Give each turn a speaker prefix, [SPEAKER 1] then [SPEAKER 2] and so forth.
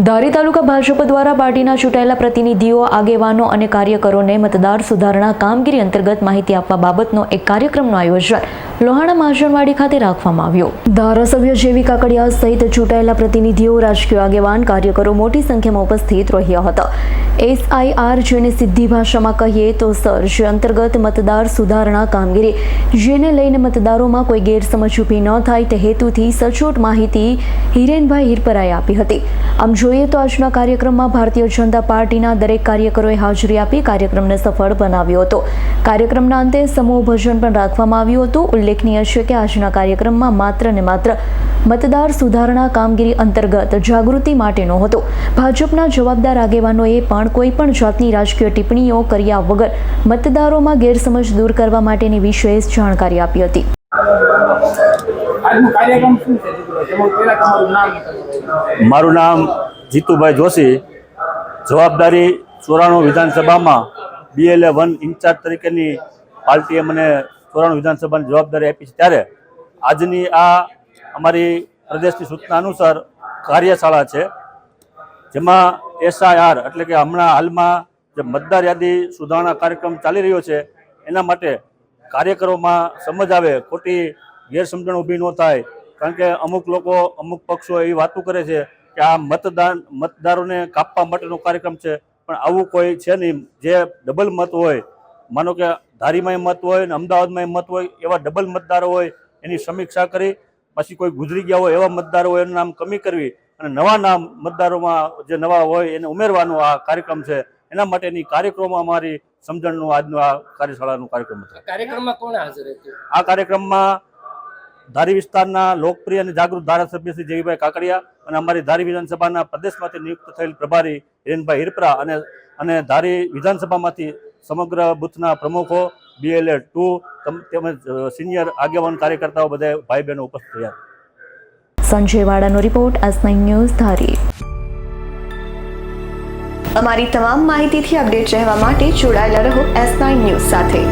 [SPEAKER 1] ધારી તાલુકા ભાજપ દ્વારા પાર્ટીના ચૂંટાયેલા પ્રતિનિધિઓ, આગેવાનો અને કાર્યકરોને મતદાર સુધારણા કામગીરી અંતર્ગત માહિતી આપવા બાબતનો એક કાર્યક્રમનું આયોજન લોહાણા મહાજનવાડી ખાતે રાખવામાં આવ્યો. ધારાસભ્ય જેવી કાકડિયા સહિત ચૂંટાયેલા પ્રતિનિધિઓ, રાજકીય આગેવાન, કાર્યકરો મોટી સંખ્યામાં ઉપસ્થિત રહ્યા હતા. એસઆઈઆર જેને સીધી ભાષામાં કહીએ તો સર્ચ અંતર્ગત મતદાર સુધારણા કામગીરી, જેને લઈને મતદારોમાં કોઈ ગેરસમજ ઊભી ન થાય તે હેતુથી સચોટ માહિતી હિરેનભાઈ હિરપરાએ આપી હતી. આમ જોઈએ તો આજના કાર્યક્રમમાં ભારતીય જનતા પાર્ટીના દરેક કાર્યકરોએ હાજરી આપી કાર્યક્રમને સફળ બનાવ્યો હતો. કાર્યક્રમના અંતે સમૂહ ભજન પણ રાખવામાં આવ્યું હતું. ઉલ્લેખનીય છે કે આજના કાર્યક્રમમાં માત્ર ને માત્ર મતદાર સુધારણા કામગીરી અંતર્ગત જાગૃતિ માટેનો હતો. ભાજપના જવાબદાર આગેવાનોએ પણ કોઈ પણ જાતની રાજકીય ટિપ્પણીઓ કર્યા વગર મતદારોમાં ગેરસમજ દૂર કરવા માટેની વિશેષ જાણકારી આપી હતી.
[SPEAKER 2] આજનો કાર્યક્રમ શું છે? જીતુભાઈ તમારું પહેલા તમારું નામ બતાવો.
[SPEAKER 3] મારું નામ જીતુભાઈ જોશી જવાબદારી ચોરાણું વિધાનસભામાં બીએલએ વન ઇન્ચાર્જ તરીકેની પાર્ટીએ મને ચોરાણું વિધાનસભાની જવાબદારી આપી છે. ત્યારે આજની આ અમારી પ્રદેશની સૂચના અનુસાર કાર્યશાળા છે, જેમાં એસઆઈઆર એટલે કે હમણાં હાલમાં જે મતદાર યાદી સુધારણા કાર્યક્રમ ચાલી રહ્યો છે, એના માટે કાર્યકરોમાં સમજ આવે, ખોટી ગેરસમજણ ઊભી ન થાય, કારણ કે અમુક લોકો અમુક પક્ષો એવી વાતો કરે છે કે આ મતદાન મતદારોને કાપવા માટેનો કાર્યક્રમ છે પણ આવું કોઈ છે નહીં. જે ડબલ મત હોય માનો કે ધારીમાં મત હોય ને અમદાવાદમાં મત હોય એવા ડબલ મતદારો હોય એની સમીક્ષા કરી પછી કોઈ ગુજરી ગયા હોય એવા મતદારો હોય એનું નામ કમી કરવી અને નવા નામ મતદારોમાં જે નવા હોય એને ઉમેરવાનો આ કાર્યક્રમ છે. એના માટેની કાર્યક્રમો અમારી સમજણનું આજનું આ કાર્યશાળાનું કાર્યક્રમ હતો.
[SPEAKER 2] કાર્યક્રમમાં કોણ હાજર હતું?
[SPEAKER 3] આ કાર્યક્રમમાં ધારી વિસ્તારના લોકપ્રિય અને જાગૃત ધારાસભ્ય શ્રી જયભાઈ કાકડિયા અને અમારી ધારી વિધાનસભાના પ્રદેશમાંથી નિયુક્ત થયેલ પ્રભારી હિરેનભાઈ હિરપરા અને અને ધારી વિધાનસભામાંથી સમગ્ર બુથના પ્રમુખો બીએલએ ટુ તેમજ સિનિયર આગેવાન કાર્યકર્તાઓ બધા ભાઈ બહેનો ઉપસ્થિત રહ્યા.
[SPEAKER 1] સંજય વાડાનો રિપોર્ટ એસ ન્યૂઝ ધારી.
[SPEAKER 4] અમારી તમામ માહિતીથી અપડેટ રહેવા માટે જોડાયેલા રહો એસ નાઇન ન્યૂઝ સાથે.